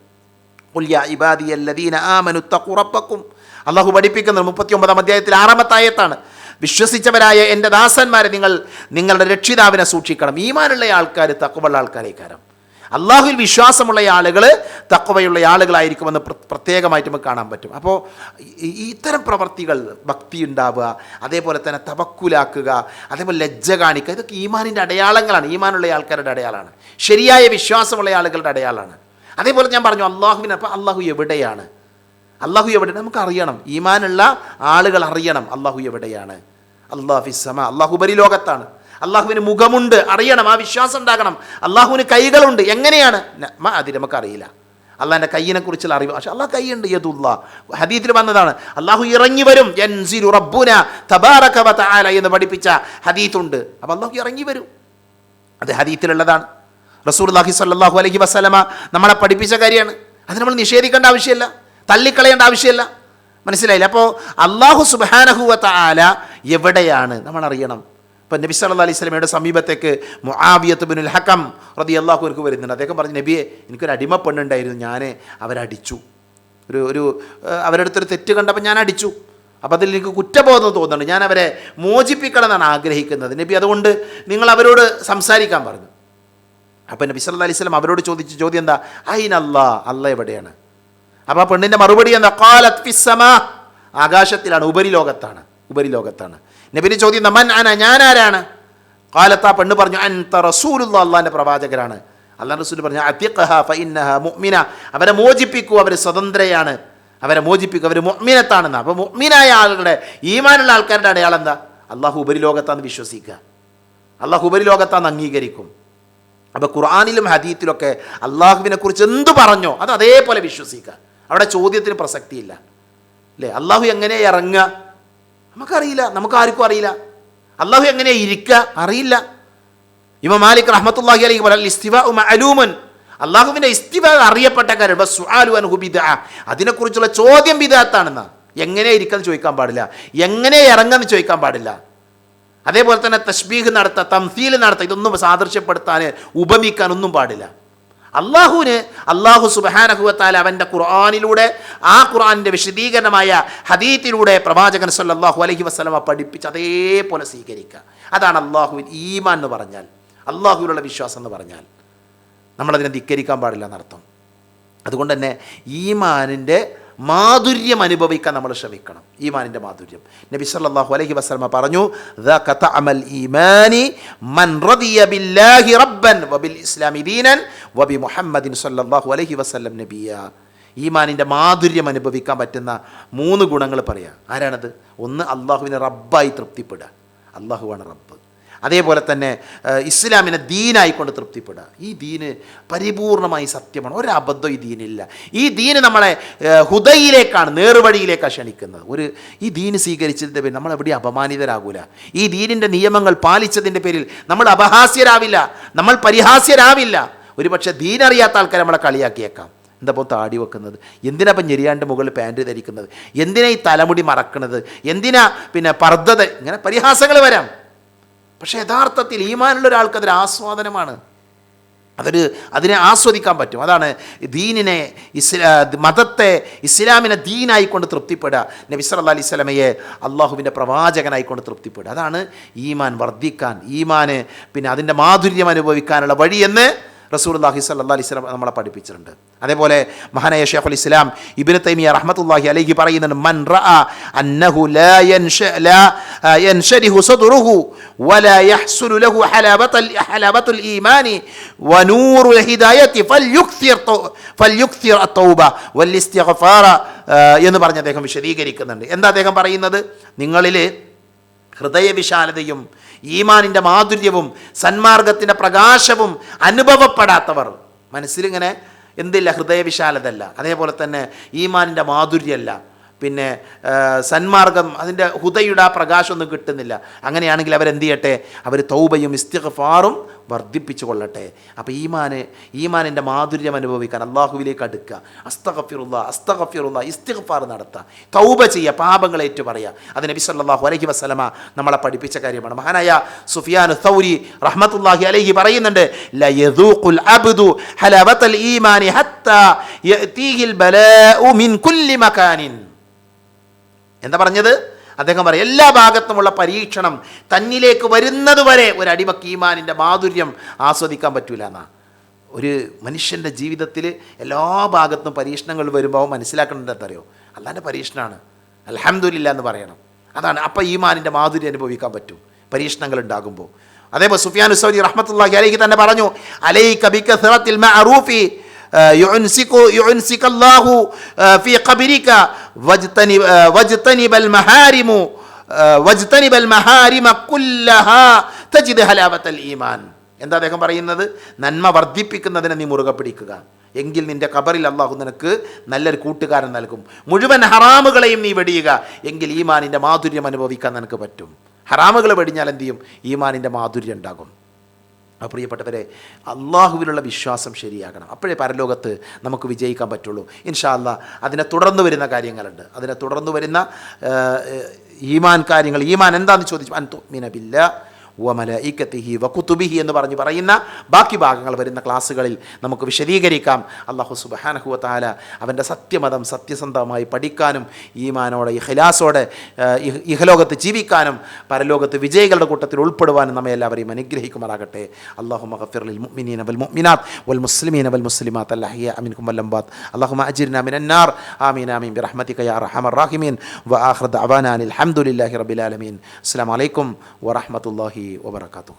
ഉറപ്പക്കും അള്ളാഹു പഠിപ്പിക്കുന്നത് മുപ്പത്തി ഒമ്പതാം അധ്യായത്തിൽ ആറാമത്തായത്താണ് വിശ്വസിച്ചവരായ എന്റെ ദാസന്മാരെ നിങ്ങൾ നിങ്ങളുടെ രക്ഷിതാവിനെ സൂക്ഷിക്കണം. ഈമാനുള്ള ആൾക്കാർ തക്കവുള്ള ആൾക്കാരേക്കാരം. അള്ളാഹുവിൽ വിശ്വാസമുള്ള ആളുകൾ തക്കവയുള്ള ആളുകളായിരിക്കുമെന്ന് പ്ര- പ്രത്യേകമായിട്ട് നമുക്ക് കാണാൻ പറ്റും. അപ്പോൾ ഇത്തരം പ്രവർത്തികൾ ഭക്തി ഉണ്ടാവുക അതേപോലെ തന്നെ തവക്കുലാക്കുക അതേപോലെ ലജ്ജ കാണിക്കുക ഇതൊക്കെ ഈമാനിന്റെ അടയാളങ്ങളാണ്. ഈമാനുള്ള ആൾക്കാരുടെ അടയാളമാണ് ശരിയായ വിശ്വാസമുള്ള ആളുകളുടെ അടയാളമാണ് അതേപോലെ ഞാൻ പറഞ്ഞു അള്ളാഹുവിന് അപ്പോൾ അള്ളാഹു എവിടെയാണ്? അള്ളാഹു എവിടെ നമുക്ക് അറിയണം ഈമാനുള്ള ആളുകൾ അറിയണം അള്ളാഹു എവിടെയാണ്. അള്ളാഹു ഫിസമ അള്ളാഹുബരി ഉപരിലോകത്താണ്. അള്ളാഹുവിന് മുഖമുണ്ട് അറിയണം ആ വിശ്വാസം ഉണ്ടാകണം. അള്ളാഹുവിന് കൈകളുണ്ട് എങ്ങനെയാണ്? അതിൽ നമുക്ക് അറിയില്ല അള്ളാഹിന്റെ കയ്യിനെ കുറിച്ചുള്ള അറിവ്. പക്ഷെ അള്ളാഹ് കൈയുണ്ട് യദുല്ലാ. ഹദീത്തിൽ വന്നതാണ് അള്ളാഹു ഇറങ്ങി വരും റബ്ബുന എന്ന് പഠിപ്പിച്ച ഹദീത്തുണ്ട് അപ്പോൾ അള്ളാഹു ഇറങ്ങി വരും. അത് ഹദീത്തിലുള്ളതാണ്. റസൂൽ അള്ളാഹി സല്ലാഹു അലഹി വസ്ലമ നമ്മളെ പഠിപ്പിച്ച കാര്യമാണ്. അത് നമ്മൾ നിഷേധിക്കേണ്ട ആവശ്യമില്ല. തള്ളിക്കളയേണ്ട ആവശ്യമില്ല. മനസ്സിലായില്ല? അപ്പോൾ അള്ളാഹു സുബാനഹുവത്ത ആല എവിടെയാണ്? നമ്മൾ അറിയണം. ഇപ്പം നബി സല്ലാ അലൈഹി സ്വലമയുടെ സമീപത്തേക്ക് മുആവിയത്ത് ബിനുൽ ഹക്കം റതി അള്ളാഹുർക്ക് വരുന്നുണ്ട്. അദ്ദേഹം പറഞ്ഞു നബിയെ എനിക്കൊരു അടിമ പെണ്ണുണ്ടായിരുന്നു. ഞാൻ അവരടിച്ചു. ഒരു ഒരു അവരുടെ അടുത്തൊരു തെറ്റ് കണ്ടപ്പോൾ ഞാൻ അടിച്ചു. അപ്പോൾ അതിൽ എനിക്ക് കുറ്റബോധം തോന്നുന്നുണ്ട്. ഞാൻ അവരെ മോചിപ്പിക്കണം എന്നാണ് ആഗ്രഹിക്കുന്നത്. നബി അതുകൊണ്ട് നിങ്ങൾ അവരോട് സംസാരിക്കാൻ പറഞ്ഞു. അപ്പം നബി സല്ലാ അലൈഹി സ്വലം അവരോട് ചോദിച്ച ചോദ്യം എന്താ? അയിനല്ലാ അല്ലാ എവിടെയാണ്? അപ്പോൾ ആ പെണ്ണിന്റെ മറുപടി എന്താ? കാലത്ത് ആകാശത്തിലാണ് ഉപരിലോകത്താണ് ഉപരിലോകത്താണ്. നബിന് ചോദ്യം എന്താ? മൻ അന ഞാൻ ആരാണ്? കാലത്ത് ആ പെണ്ണ് പറഞ്ഞു അൻത റസൂലുള്ള അള്ളാന്റെ പ്രവാചകരാണ്. അള്ളാഹ് റസൂൽ പറഞ്ഞു അത്യഹ ഫൈന്നഹ മുഅ്മിന. അവരെ മോചിപ്പിക്കൂ അവർ സ്വതന്ത്രയാണ്. അവരെ മോചിപ്പിക്കൂ അവർ മുഅ്മിനത്താണെന്ന്. അപ്പോൾ മുഅ്മിനായ ആളുകളുടെ ഈമാനുള്ള ആൾക്കാരുടെ അടയാളം എന്താ? അള്ളാഹു ഉപരിലോകത്താന്ന് വിശ്വസിക്കുക. അള്ളാഹു ഉപരിലോകത്താന്ന് അംഗീകരിക്കും. അപ്പോൾ ഖുർആാനിലും ഹദീത്തിലൊക്കെ അള്ളാഹുവിനെ കുറിച്ച് എന്ത് പറഞ്ഞോ അത് അതേപോലെ വിശ്വസിക്കുക. അവിടെ ചോദ്യത്തിന് പ്രസക്തിയില്ല. അല്ലേ? അള്ളാഹു എങ്ങനെ ഇറങ്ങുക? നമുക്കറിയില്ല നമുക്ക് ആർക്കും അറിയില്ല. അള്ളാഹു എങ്ങനെ ഇരിക്കുക അറിയില്ല. ഇമ മാലിക് റഹ്മത്തുള്ളാഹി അലൈഹി വസല്ലം ഇസ്തിവ അലൂമൻ അള്ളാഹുവിന്റെ ഇസ്തിവ അറിയപ്പെട്ട കാര്യം സുആലു അൻഹു അതിനെക്കുറിച്ചുള്ള ചോദ്യം ബിദാത്താണെന്ന്. എങ്ങനെ ഇരിക്കാന്ന് ചോദിക്കാൻ പാടില്ല. എങ്ങനെ ഇറങ്ങുമെന്ന് ചോദിക്കാൻ പാടില്ല. അതേപോലെ തന്നെ തഷ്ബീഹ് നടത്താം തംസീൽ നടത്താം ഇതൊന്നും സാദൃശ്യപ്പെടുത്താൻ ഉപമിക്കാൻ ഒന്നും പാടില്ല. അള്ളാഹുവിന് അള്ളാഹു സുബാനഹുവത്താൽ അവന്റെ ഖുർആാനിലൂടെ ആ ഖുർആാനിന്റെ വിശദീകരണമായ ഹദീത്തിലൂടെ പ്രവാചകൻ സല്ലാഹു അലഹി വസ്ലമ പഠിപ്പിച്ച് അതേപോലെ സ്വീകരിക്കുക. അതാണ് അള്ളാഹുവിൻ ഈമാൻ എന്ന് പറഞ്ഞാൽ അള്ളാഹുവിലുള്ള വിശ്വാസം എന്ന് പറഞ്ഞാൽ. നമ്മളതിനെ ധിക്കരിക്കാൻ പാടില്ല എന്നർത്ഥം. അതുകൊണ്ട് തന്നെ ഈമാനിന്റെ മാധുര്യം അനുഭവിക്കാൻ നമ്മൾ ശ്രമിക്കണം. ഈമാനിന്റെ മാധുര്യം. നബി സല്ലാഹു അലഹി വസ്ലമ പറഞ്ഞു "ദാക ഈമാനി മൻ ബില്ലാഹി റബ്ബൻ വബിൽ ഇസ്ലാമി ദീനൻ നബിയ. ഈമാനിന്റെ മാധുര്യം അനുഭവിക്കാൻ പറ്റുന്ന മൂന്ന് ഗുണങ്ങൾ പറയാം. ആരാണത്? ഒന്ന് അള്ളാഹുവിനെ റബ്ബായി തൃപ്തിപ്പെടുക. അള്ളാഹുവാണ് റബ്ബ്. അതേപോലെ തന്നെ ഇസ്ലാമിനെ ദീനായിക്കൊണ്ട് തൃപ്തിപ്പെടുക. ഈ ദീന് പരിപൂർണമായി സത്യമാണ്. ഒരു ഒരബദ്ധം ഈ ദീനില്ല ഈ ദീന് നമ്മളെ ഹുദയിലേക്കാണ് നേർവഴിയിലേക്കാണ് ക്ഷണിക്കുന്നത്. ഒരു ഈ ദീന് സ്വീകരിച്ചതിന്റെ പേരിൽ നമ്മൾ എവിടെ അപമാനിതരാകൂല. ഈ ദീനിന്റെ നിയമങ്ങൾ പാലിച്ചതിന്റെ പേരിൽ നമ്മൾ അപഹാസ്യരാവില്ല. നമ്മൾ പരിഹാസ്യരാവില്ല. ഒരുപക്ഷെ ദീനറിയാത്ത ആൾക്കാരെ നമ്മളെ കളിയാക്കിയേക്കാം. എന്താ ഇപ്പോൾ താടി വെക്കുന്നത്? എന്തിനാ ഇപ്പം ഞെരിയാണ്ട് മുകളിൽ പാന്റ് ധരിക്കുന്നത്? എന്തിനാ ഈ തലമുടി മറക്കുന്നത് എന്തിനാ പിന്നെ പർദ്ധത ഇങ്ങനെ പരിഹാസങ്ങൾ വരാം. പക്ഷേ യഥാർത്ഥത്തിൽ ഈമാനുള്ള ഒരാൾക്ക് അതൊരു ആസ്വാദനമാണ്. അതൊരു അതിനെ ആസ്വദിക്കാൻ പറ്റും. അതാണ് ദീനിനെ ഇസ്ലാ മതത്തെ ഇസ്ലാമിനെ ദീനായിക്കൊണ്ട് തൃപ്തിപ്പെടുക. നബി സല്ലല്ലാഹു അലൈഹി സ്വലമയെ അള്ളാഹുവിന്റെ പ്രവാചകനായിക്കൊണ്ട് തൃപ്തിപ്പെടുക. അതാണ് ഈമാൻ വർദ്ധിക്കാൻ ഈമാന് പിന്നെ അതിന്റെ മാധുര്യം അനുഭവിക്കാനുള്ള വഴിയെന്ന് റസൂലുള്ളാഹി സ്വല്ലല്ലാഹി അലൈഹി വസല്ലം നമ്മളെ പഠിപ്പിച്ചിട്ടുണ്ട്. അതേപോലെ മഹാനായ ഷെയ്ഖുൽ ഇസ്ലാം ഇബ്നു തൈമിയ റഹ്മത്തുല്ലാഹി അലൈഹി പറയുന്നുണ്ട് മൻ അന്നഹു ലാ യൻഷരിഹു സദ്റുഹു വലാ യഹ്സുലു ലഹു ഹലാബത്തുൽ ഹലാബത്തുൽ ഈമാനി വനൂറുൽ ഹിദായത്തി ഫൽയുക്തിർ ഫൽയുക്തിർ അത്തൗബ വൽ ഇസ്തിഗ്ഫാറ. എന്ന് പറഞ്ഞ് അദ്ദേഹം വിശദീകരിക്കുന്നുണ്ട്. എന്താ അദ്ദേഹം പറയുന്നത്? നിങ്ങളിൽ ഹൃദയവിശാലതയും ഈമാനിന്റെ മാധുര്യവും സന്മാർഗത്തിന്റെ പ്രകാശവും അനുഭവപ്പെടാത്തവർ. മനസ്സിലിങ്ങനെ എന്തില്ല ഹൃദയവിശാലതല്ല. അതേപോലെ തന്നെ ഈമാനിന്റെ മാധുര്യമല്ല. പിന്നെ സന്മാർഗം അതിന്റെ ഹുദയുടെ ആ പ്രകാശമൊന്നും കിട്ടുന്നില്ല. അങ്ങനെയാണെങ്കിൽ അവരെന്ത് ചെയ്യട്ടെ? അവർ തൗബയും ഇസ്തിഗ്ഫാറും വർദ്ധിപ്പിച്ചു കൊള്ളട്ടെ. അപ്പോൾ ഈമാന് ഈമാനിന്റെ മാധുര്യം അനുഭവിക്കാൻ അള്ളാഹുവിലേക്ക് അടുക്കുക. അസ്തഖഫിറുള്ള അസ്തഖഫിറുള്ള ഇസ്തിഗ്ഫാർ നടത്തുക. തൗബ ചെയ്യുക പാപങ്ങൾ ഏറ്റു പറയുക അത് നബി സല്ലല്ലാഹു അലൈഹി വസല്ലമ നമ്മളെ പഠിപ്പിച്ച കാര്യമാണ്. മഹാനായ സുഫിയാൻ സൗരി റഹ്മത്തുള്ളാഹി അലൈഹി പറയുന്നുണ്ട് ലയദൂഖുൽ അബ്ദു ഹലവത്തൽ ഈമാനി ഹത്താ ബലാഉ മിൻ കുല്ലി മകാനിൻ. എന്താ പറഞ്ഞത്? അദ്ദേഹം പറയും എല്ലാ ഭാഗത്തുമുള്ള പരീക്ഷണം തന്നിലേക്ക് വരുന്നത് വരെ ഒരു അടിമക്ക് ഈമാനിന്റെ മാധുര്യം ആസ്വദിക്കാൻ പറ്റൂല എന്നാണ് ഒരു മനുഷ്യന്റെ ജീവിതത്തിൽ എല്ലാ ഭാഗത്തും പരീക്ഷണങ്ങൾ വരുമ്പോൾ അവൻ മനസ്സിലാക്കേണ്ടത് എന്തറിയോ അല്ലാന്റെ പരീക്ഷണമാണ് അലഹമ്മദില്ല എന്ന് പറയണം. അതാണ്. അപ്പോൾ ഈമാനിന്റെ മാധുര്യം അനുഭവിക്കാൻ പറ്റും പരീക്ഷണങ്ങൾ ഉണ്ടാകുമ്പോൾ അതേപോലെ സുഫിയാൻ സൗദി റഹ്മത്തുള്ളാഹി അലൈഹി തന്നെ പറഞ്ഞു അലൈ ബികസറത്തിൽ യുൻസിക്കല്ലാഹു ഫി കബിരിക്ക വജ്തനി വജ്തനി ബൽ മഹാരിമു വജ്തനി ബൽ മഹാരിമ കുല്ലഹ തജിദ് ഹലാവത്തൽ ഈമാൻ. എന്താ അദ്ദേഹം പറയുന്നത്? നന്മ വർദ്ധിപ്പിക്കുന്നതിനെ നീ മുറുകെ പിടിക്കുക. എങ്കിൽ നിന്റെ കബറിൽ അള്ളാഹു നിനക്ക് നല്ലൊരു കൂട്ടുകാരൻ നൽകും. മുഴുവൻ ഹറാമുകളെയും നീ വെടിയുക. എങ്കിൽ ഈമാനിന്റെ മാധുര്യം അനുഭവിക്കാൻ നിനക്ക് പറ്റും. ഹറാമുകൾ വെടിഞ്ഞാൽ എന്ത് ചെയ്യും? ഈമാനിന്റെ മാധുര്യം ഉണ്ടാകും. പ്രിയപ്പെട്ടവരെ അള്ളാഹുവിലുള്ള വിശ്വാസം ശരിയാകണം. അപ്പോഴേ പരലോകത്ത് നമുക്ക് വിജയിക്കാൻ പറ്റുള്ളൂ. ഇൻഷാ അല്ലാ അതിനെ തുടർന്ന് വരുന്ന കാര്യങ്ങളുണ്ട്. അതിനെ തുടർന്ന് വരുന്ന ഈമാൻ കാര്യങ്ങൾ. ഈമാൻ എന്താണെന്ന് ചോദിച്ചു? തുമിന മിനബില്ല വമലഇക്കത്തിഹി വക്കുത്തുബിഹി എന്ന് പറഞ്ഞ് പറയുന്ന ബാക്കി ഭാഗങ്ങൾ വരുന്ന ക്ലാസ്സുകളിൽ നമുക്ക് വിശദീകരിക്കാം. അള്ളാഹു സുബാനഹുവത്താല താല അവന്റെ സത്യമതം സത്യസന്ധമായി പഠിക്കാനും ഈമാനോടെ ഇഖ്ലാസോടെ ഇഹലോകത്ത് ജീവിക്കാനും പരലോകത്ത് വിജയികളുടെ കൂട്ടത്തിൽ ഉൾപ്പെടുവാനും നമ്മെ എല്ലാവരെയും അനുഗ്രഹിക്കുമാറാകട്ടെ. അള്ളാഹു മഗഫിർലിൽ മുഅ്മിനീന വൽ മുഅ്മിനാത്ത് വൽ മുസ്ലിമീന വൽ മുസ്ലിമാത്ത് അല്ലഹിയ അമിൻകും വല്ലംബാത്ത് അള്ളാഹു അജിർന മിനൻ നാർ. ആമീൻ ആമീൻ. ബിറഹ്മതിക യാ അർഹമർ വ വആഖിറ ദഅവാനാ അനിൽ ഹംദുലില്ലാഹി റബ്ബിൽ ആലമീൻ. അസ്സലാമു അലൈക്കും വറഹ്മത്തുള്ളാഹി الله وبركاته